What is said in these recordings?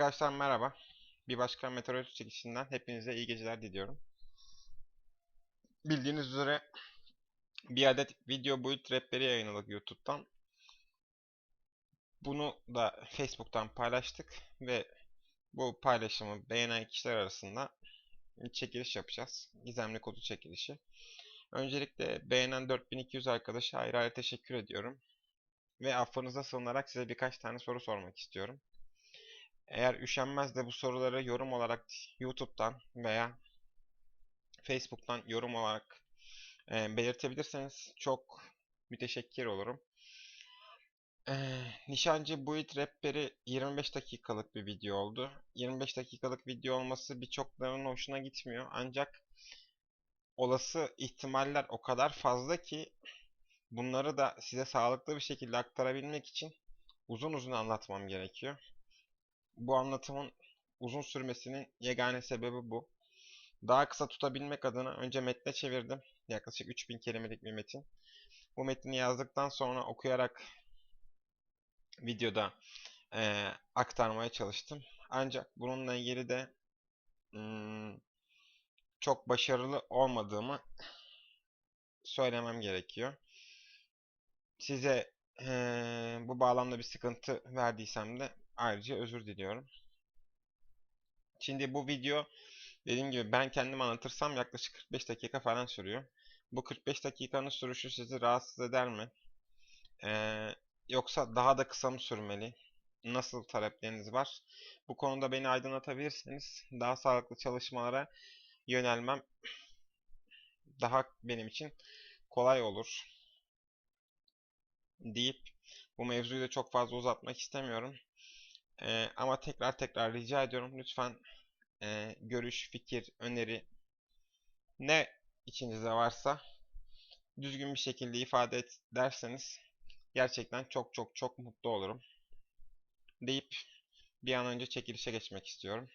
Arkadaşlar merhaba. Bir başka meteoroloji çekişinden hepinize iyi geceler diliyorum. Bildiğiniz üzere bir adet video boyut rehberi yayınladık YouTube'dan. Bunu da Facebook'tan paylaştık ve bu paylaşımı beğenen kişiler arasında çekiliş yapacağız. Gizemli kodu çekilişi. Öncelikle beğenen 4200 arkadaşa ayrı ayrı teşekkür ediyorum. Ve affınıza sığınarak size birkaç tane soru sormak istiyorum. Eğer üşenmez de bu soruları yorum olarak YouTube'dan veya Facebook'tan yorum olarak e, belirtebilirseniz çok müteşekkir olurum. E, Nişancı Buit Rehberi 25 dakikalık bir video oldu. 25 dakikalık video olması birçoklarının hoşuna gitmiyor. Ancak olası ihtimaller o kadar fazla ki bunları da size sağlıklı bir şekilde aktarabilmek için uzun uzun anlatmam gerekiyor. Bu anlatımın uzun sürmesinin yegane sebebi bu. Daha kısa tutabilmek adına önce metne çevirdim. Yaklaşık 3000 kelimelik bir metin. Bu metni yazdıktan sonra okuyarak videoda e, aktarmaya çalıştım. Ancak bununla ilgili de hmm, çok başarılı olmadığımı söylemem gerekiyor. Size e, bu bağlamda bir sıkıntı verdiysem de ayrıca özür diliyorum. Şimdi bu video dediğim gibi ben kendim anlatırsam yaklaşık 45 dakika falan sürüyor. Bu 45 dakikanın sürüşü sizi rahatsız eder mi? Ee, yoksa daha da kısa mı sürmeli? Nasıl talepleriniz var? Bu konuda beni aydınlatabilirseniz daha sağlıklı çalışmalara yönelmem daha benim için kolay olur deyip bu mevzuyu da çok fazla uzatmak istemiyorum. Ee, ama tekrar tekrar rica ediyorum lütfen e, görüş, fikir, öneri ne içinizde varsa düzgün bir şekilde ifade ederseniz gerçekten çok çok çok mutlu olurum. Deyip bir an önce çekilişe geçmek istiyorum.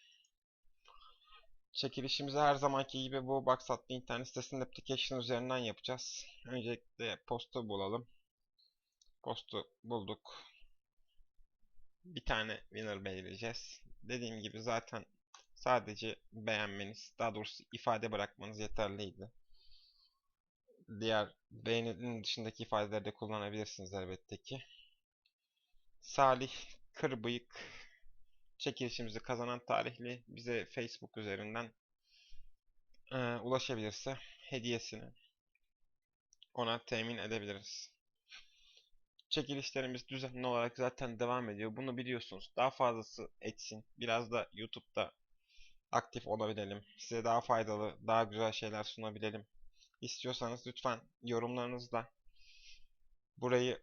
Çekilişimizi her zamanki gibi bu Box internet sitesinin application üzerinden yapacağız. Öncelikle postu bulalım. Postu bulduk. Bir tane winner belirleyeceğiz. Dediğim gibi zaten sadece beğenmeniz, daha doğrusu ifade bırakmanız yeterliydi. Diğer beğeninin dışındaki ifadeleri de kullanabilirsiniz elbette ki. Salih Kırbıyık çekilişimizi kazanan tarihli bize Facebook üzerinden e, ulaşabilirse hediyesini ona temin edebiliriz. Çekilişlerimiz düzenli olarak zaten devam ediyor. Bunu biliyorsunuz. Daha fazlası etsin. Biraz da YouTube'da aktif olabilelim. Size daha faydalı, daha güzel şeyler sunabilelim. İstiyorsanız lütfen yorumlarınızla burayı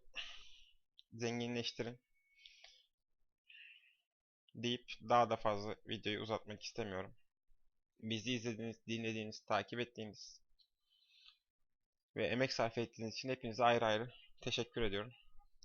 zenginleştirin. Deyip daha da fazla videoyu uzatmak istemiyorum. Bizi izlediğiniz, dinlediğiniz, takip ettiğiniz ve emek sarf ettiğiniz için hepinize ayrı ayrı teşekkür ediyorum.